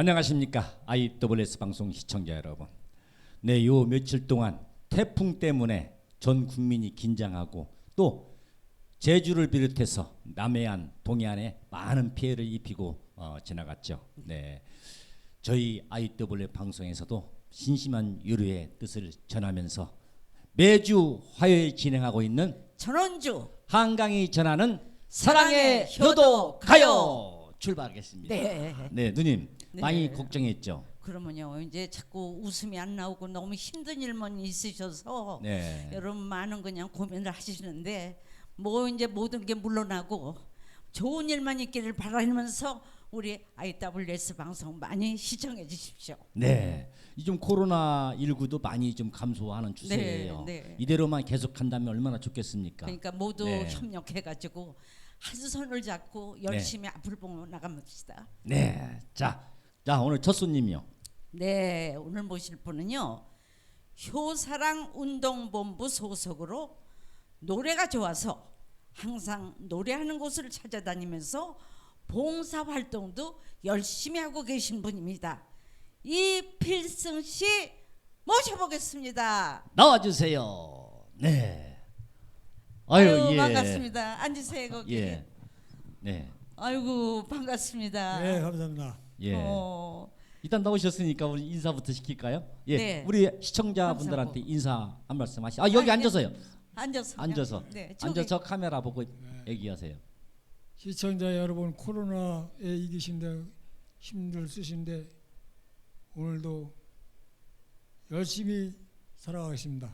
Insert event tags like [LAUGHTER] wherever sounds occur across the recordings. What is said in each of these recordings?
안녕하십니까 IWS 방송 시청자 여러분. 네, 요 며칠 동안 태풍 때문에 전 국민이 긴장하고 또 제주를 비롯해서 남해안, 동해안에 많은 피해를 입히고 어, 지나갔죠. 네, 저희 IWS 방송에서도 신심한 유료의 뜻을 전하면서 매주 화요일 진행하고 있는 전원주 한강이 전하는 사랑의 효도 가요 출발하겠습니다. 네. 네, 누님 네. 많이 걱정했죠. 그러면요 이제 자꾸 웃음이 안 나오고 너무 힘든 일만 있으셔서 네. 여러분 많은 그냥 고민을 하시는데 뭐 이제 모든 게 물러나고 좋은 일만 있기를 바라면서 우리 IWS 방송 많이 시청해 주십시오. 네. 이좀 코로나 19도 많이 좀 감소하는 추세예요. 네, 네. 이대로만 계속한다면 얼마나 좋겠습니까? 그러니까 모두 네. 협력해 가지고 한 손을 잡고 열심히 앞을 보고 나갑시다. 네. 자, 자 오늘 첫 손님이요. 네, 오늘 모실 분은요. 효사랑 운동본부 소속으로 노래가 좋아서 항상 노래하는 곳을 찾아다니면서 봉사 활동도 열심히 하고 계신 분입니다. 이필승 씨 모셔보겠습니다. 나와주세요. 네. 아유, 아유, 예. 반갑습니다. 앉으세요 거기. 예. 네. 아이고 반갑습니다. 네, 감사합니다. 예. 어, 일단 나오셨으니까 우리 인사부터 시킬까요? 예. 네. 우리 시청자분들한테. 인사 한 말씀 하시. 아 여기 아, 앉아서요. 앉아서. 앉아서. 네, 저기. 앉아서 카메라 보고 얘기하세요. 시청자 여러분 코로나에 이기신데 힘들 쓰신데 오늘도 열심히 살아가겠습니다.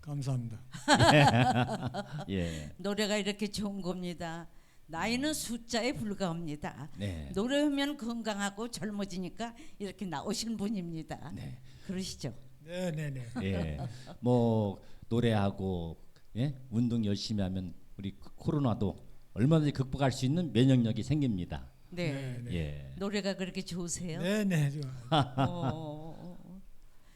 감사합니다. [LAUGHS] 예. [LAUGHS] 노래가 이렇게 좋은 겁니다. 나이는 숫자에 불과합니다. 네. 노래하면 건강하고 젊어지니까 이렇게 나오신 분입니다. 네. 그러시죠? 네, 네, 네. 예. 뭐 노래하고 예? 운동 열심히 하면 우리 코로나도 얼마든지 극복할 수 있는 면역력이 생깁니다. 네. 네, 네. 예. 노래가 그렇게 좋으세요? 네, 네. 좋아요. 어,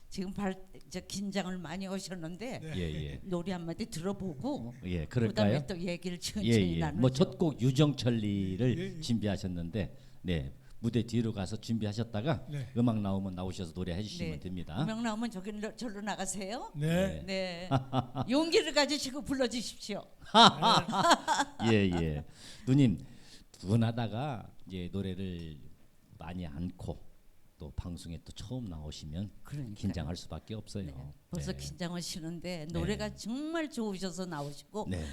지금 발, 저 긴장을 많이 하셨는데 네. 예, 예. 노래 한 마디 들어보고 예, 그다음에 그럴까요? 또 얘기를 예, 천천히 예. 나누죠. 뭐 첫곡 유정철리를 예, 예. 준비하셨는데 네. 무대 뒤로 가서 준비하셨다가 네. 음악 나오면 나오셔서 노래해 주시면 네. 됩니다. 명 나오면 저기 절로 나가세요. 네. 네. [LAUGHS] 용기를 가지시고 불러주십시오. 예, 예. 누님 분하다가 이제 노래를 많이 않고 또 방송에 또 처음 나오시면 그러니까요. 긴장할 수밖에 없어요. 네. 벌써 네. 긴장하시는데 노래가 정말 좋으셔서 나오시고 네.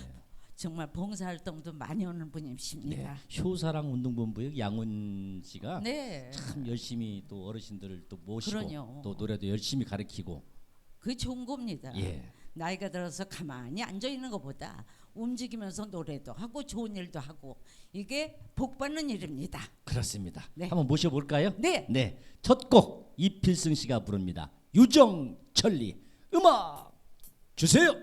정말 봉사활동도 많이 하는 네. 분이십니다. 효사랑 운동본부의 양훈 씨가 네. 참 열심히 또 어르신들을 또 모시고 그러뇨. 또 노래도 열심히 가르치고 그게 좋은 겁니다. 예. 나이가 들어서 가만히 앉아 있는 것보다 움직이면서 노래도 하고 좋은 일도 하고 이게 복 받는 일입니다. 그렇습니다. 네. 한번 모셔볼까요? 네. 네. 첫 곡 이필승 씨가 부릅니다. 유정철리 음악 주세요.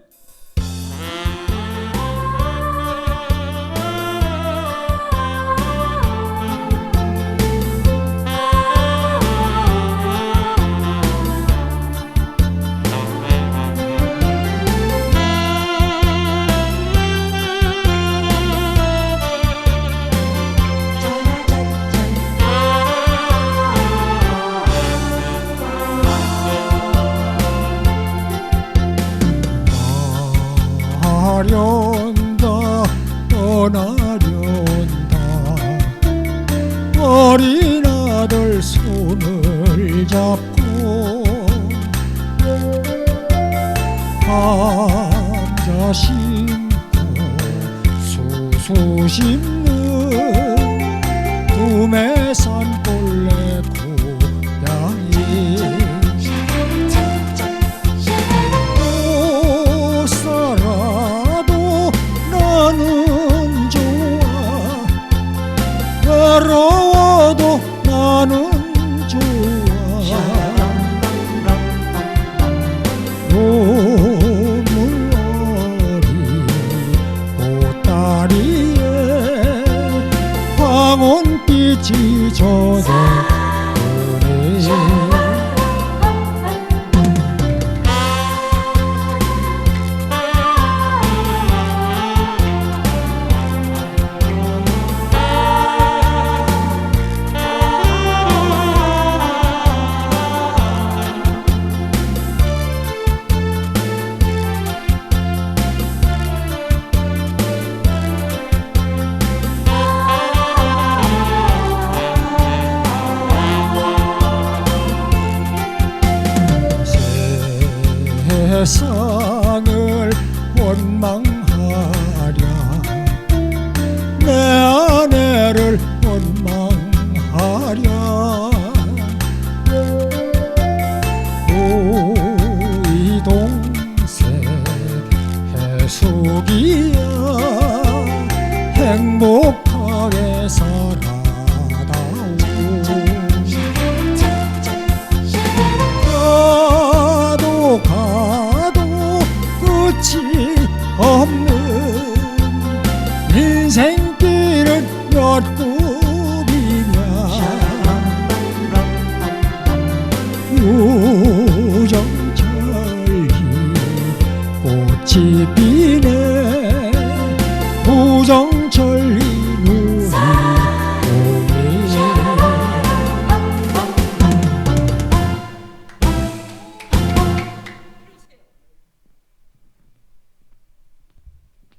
떠나련다. 어린 아들 손을 잡고 감자 심고 수수 심는 두매산 본래 해숙이야 행복하게 살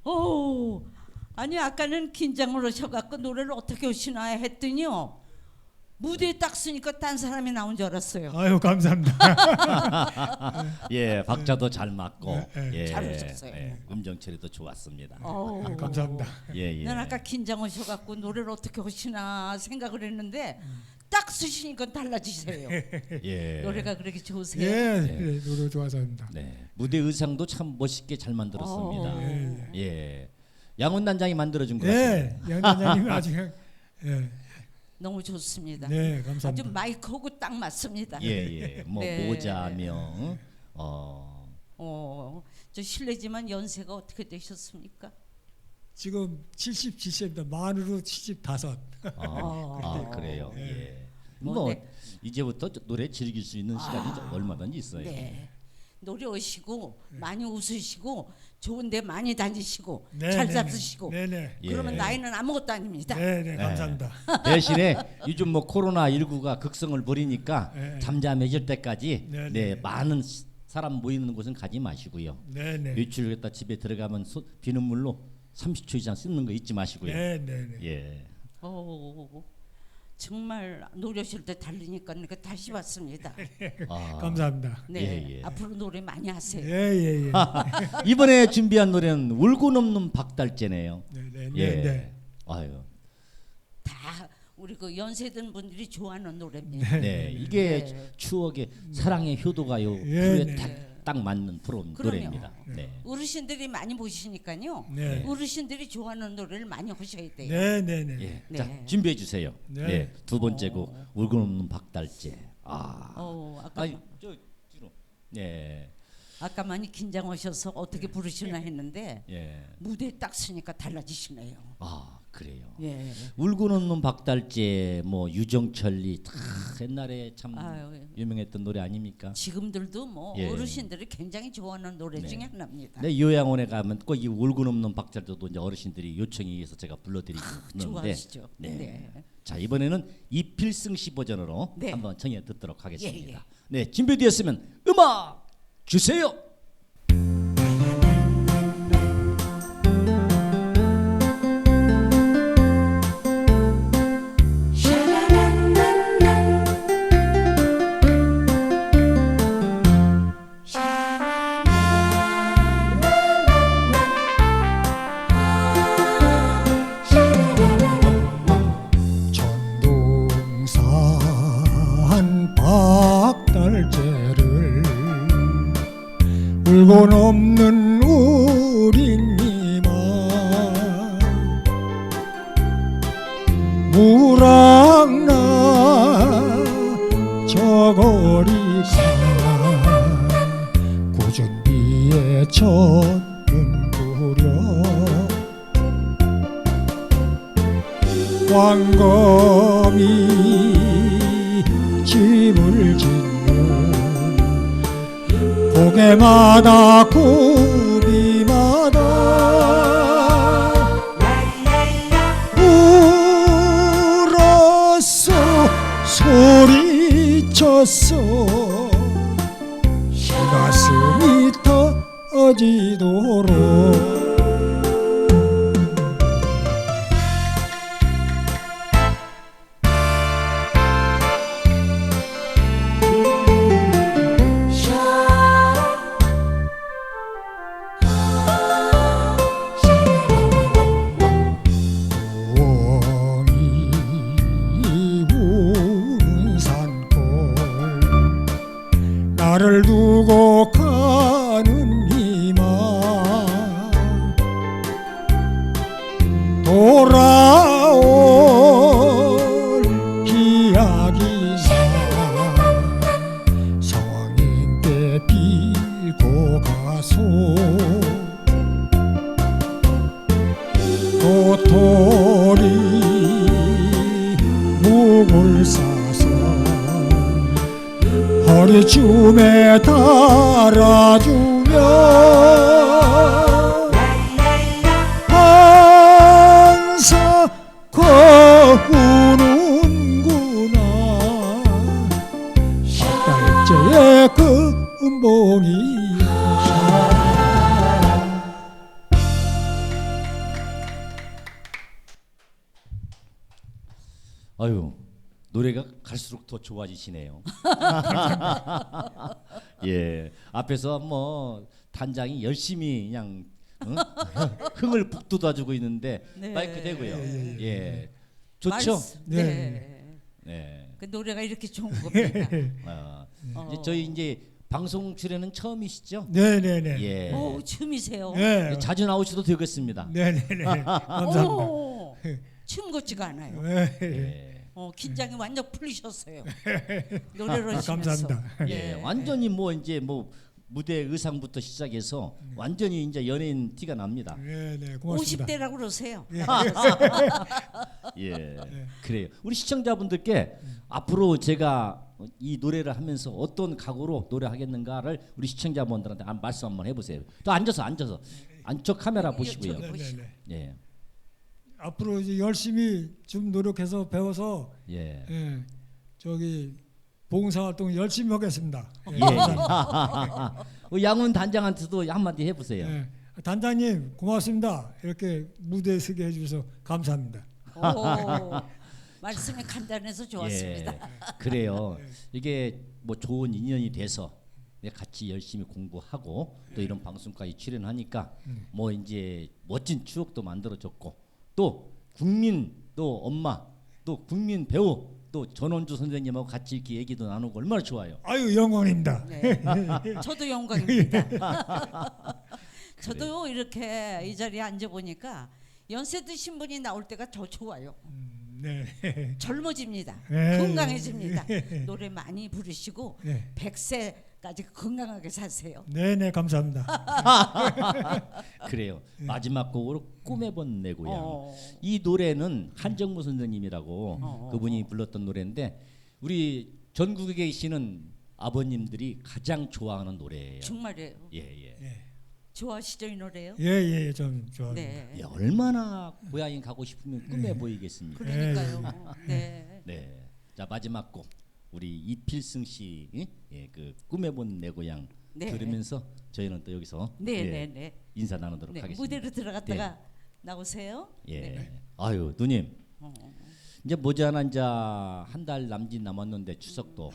오, 아니 아까는 긴장을 하셔갖고 노래를 어떻게 하시나 했더니요 무대에 딱 쓰니까 딴 사람이 나온 줄 알았어요. 아유 감사합니다. [LAUGHS] 예, 박자도 잘 맞고 네, 예, 잘 오셨어요. 예, 음정 처리도 좋았습니다. 어우, 아, 감사합니다. 예, 예. 난 아까 긴장하셔갖고 노래를 어떻게 하시나 생각을 했는데 딱 쓰시니까 달라지세요. [LAUGHS] 예. 노래가 그렇게 좋으세요? 예, 예, 노래 좋아서 합니다. 네. 무대 의상도 참 멋있게 잘 만들었습니다. 어. 예, 예. 양훈 단장이 만들어 준것 예, 같아요. 양 단장님 아주 그냥 예, 너무 좋습니다. 네, 아주 감사합니다. 마이크하고 딱 맞습니다. 예, 예. 뭐 네. 모자며 어, 어, 저 실례지만 연세가 어떻게 되셨습니까? 지금 77세입니다. 만으로 75. [LAUGHS] 어, 아, 그래요. 예. 뭐, 뭐 네. 이제부터 저 노래 즐길 수 있는 시간이 얼마든지 있어요. 네. 노래 오시고 많이 웃으시고 좋은데 많이 다니시고 네, 잘 네, 잡수시고 네, 네. 예. 그러면 나이는 아무것도 아닙니다. 네, 네, 감사합니다. 대신에 요즘 뭐 코로나 19가 극성을 부리니까 네. 잠잠해질 때까지 네, 네, 네. 많은 시- 사람 모이는 곳은 가지 마시고요. 네, 네. 외출했다 집에 들어가면 소, 비눗물로 30초 이상 씻는 거 잊지 마시고요. 네, 네, 네. 예. 오, 정말 노래하실 때 달리니까 내가 다시 왔습니다. [LAUGHS] 아, 감사합니다. 네, 예, 예. 앞으로 노래 많이 하세요. 예, 예, 예. 이번에 준비한 노래는 울고 넘는 박달재네요. 네, 네, 예. 네, 네. 아유. 다 우리 그 연세든 분들이 좋아하는 노래입니다. 네, 이게 네. 추억의 사랑의 효도가요 예, 네. 딱, 딱 맞는 프로. 노래입니다. 네. 어르신들이 많이 보시니까요. 네. 어르신들이 좋아하는 노래를 많이 하셔야 돼요. 네, 네, 네. 예. 네. 자, 준비해 주세요. 네. 네. 두 번째 곡 울고 넘는 박달재. 아. 어, 아까 아니, 저 뒤로. 네. 아까 많이 긴장하셔서 어떻게 부르시나 [LAUGHS] 했는데 예. 무대에 딱 서니까 달라지시네요. 아, 그래요. 예. 울고 넘는 박달재 뭐 유정철이 다 옛날에 참 아유, 유명했던 노래 아닙니까? 지금들도 뭐 예. 어르신들이 굉장히 좋아하는 노래 네. 중에 하나입니다. 네, 요양원에 가면 꼭 이 울고 넘는 박달재도 이제 어르신들이 요청에 의해서 제가 불러드리는데 아, 좋아하시죠. 네. 네. 자 이번에는 이필승 씨 버전으로 네. 한번 청해 듣도록 하겠습니다. 예, 예. 네 준비되었으면 음악 주세요. 저거리가 고전비에 젖는 구려. 왕검이 집을 짓는 고개마다 굽 지도 honra 노래가 갈수록 더 좋아지시네요. [LAUGHS] 예 앞에서 뭐 단장이 열심히 그냥 응? 흥을 북돋아주고 있는데 네. 마이크 대고요. 예, 예 좋죠. 말씀- 네. 네. 네. 그 노래가 이렇게 좋은 겁니다. 아, 어. 이제 저희 이제 방송 출연은 처음이시죠? 네네네 예. 오, 춤이세요. 네. 자주 나오셔도 되겠습니다. 네네네 감사합니다 오, 춤 같지가 않아요. 네. 예. 어, 긴장이 완전 풀리셨어요. [LAUGHS] 노래를 아, 하시면서. 감사합니다. 예, 완전히 뭐 이제 뭐 무대 의상부터 시작해서 완전히 이제 연예인 티가 납니다. 네 네 고맙습니다 50대라고 그러세요. [LAUGHS] 예, 그래요. 우리 시청자분들께 앞으로 제가 이 노래를 하면서 어떤 각오로 노래하겠는가를 우리 시청자분들한테 한 말씀 한번 해보세요. 또 앉아서 앉아서 안쪽 카메라 보시고요. 이쪽에 보시고. 네네 네. 예, 앞으로 이제 열심히 좀 노력해서 배워서 예, 예, 저기 봉사활동 열심히 하겠습니다. 예, 예. 우리 [LAUGHS] 양훈 단장한테도 한마디 해보세요. 예. 단장님 고맙습니다. 이렇게 무대에 서게 해주셔서 감사합니다. 오, 말씀이 간단해서 좋았습니다. 예, 그래요. [LAUGHS] 이게 뭐 좋은 인연이 돼서 내가 같이 열심히 공부하고 또 이런 방송까지 출연하니까 뭐 이제 멋진 추억도 만들어졌고 또 국민 또 엄마 또 국민 배우 또 전원주 선생님하고 같이 이렇게 얘기도 나누고 얼마나 좋아요. 아유 영광입니다. 네. 저도 영광입니다. [LAUGHS] 저도 이렇게 이 자리에 앉아 보니까 연세 드신 분이 나올 때가 더 좋아요. 음, 네. 젊어집니다. 네. 건강해집니다. 노래 많이 부르시고 네. 100세 까지 건강하게 사세요. 네네 감사합니다. [LAUGHS] 그래요. 마지막 곡으로 꿈에 본내 고향. 어. 이 노래는 한정무 선생님이라고 어. 그분이 불렀던 노래인데 우리 전국에 계시는 아버님들이 가장 좋아하는 노래예요. 정말이에요. 예, 예. 좋아하시죠 이 노래요? 예예 좀 좋아합니다. 네. 예, 얼마나 고향에 가고 싶으면 꿈에 보이겠습니까? 그러니까요. 네. 네. 자 마지막 곡 우리 이필승 씨, 예, 그 꿈에 본 내 고향 네. 들으면서 저희는 또 여기서 네, 예, 네, 네. 인사 나누도록 네. 하겠습니다. 무대로 들어갔다가 나오세요. 예. 네. 아유 누님 어. 이제 모자나 이제 한 달 남짓 남았는데 추석도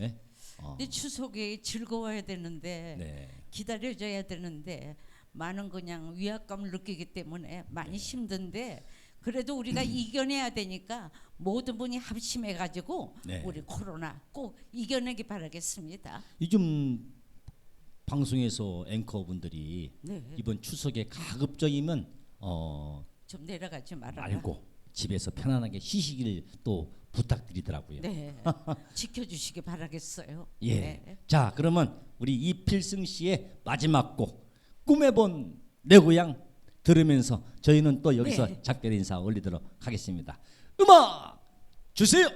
예? 어. 근데 추석이 즐거워야 되는데 네. 기다려줘야 되는데 많은 그냥 위압감을 느끼기 때문에 많이 힘든데 그래도 우리가 이겨내야 되니까 모든 분이 합심해 가지고 네. 우리 코로나 꼭 이겨내기 바라겠습니다. 요즘 방송에서 앵커분들이 네. 이번 추석에 가급적이면 어 좀 내려가지 말아라. 말고 집에서 편안하게 쉬시길 또 부탁드리더라고요. 네. [LAUGHS] 지켜주시기 바라겠어요. 예. 네. 자, 그러면 우리 이필승 씨의 마지막 곡 꿈에 본 내 고향 들으면서 저희는 또 여기서 네. 작별 인사 올리도록 하겠습니다. 음악 주세요.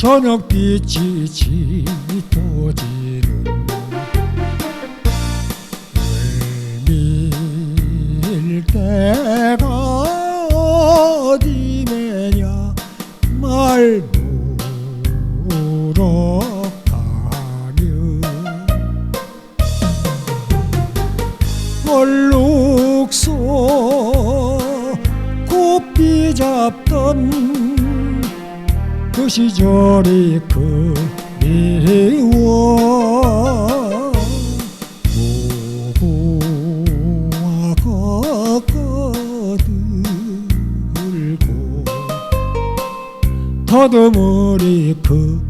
저녁빛이 짙어지는 외밀 때가 어디매냐 말 얼룩소 곱비 잡던 그 시절이 그리워. 무궁화 꺾어들고 더듬으리 그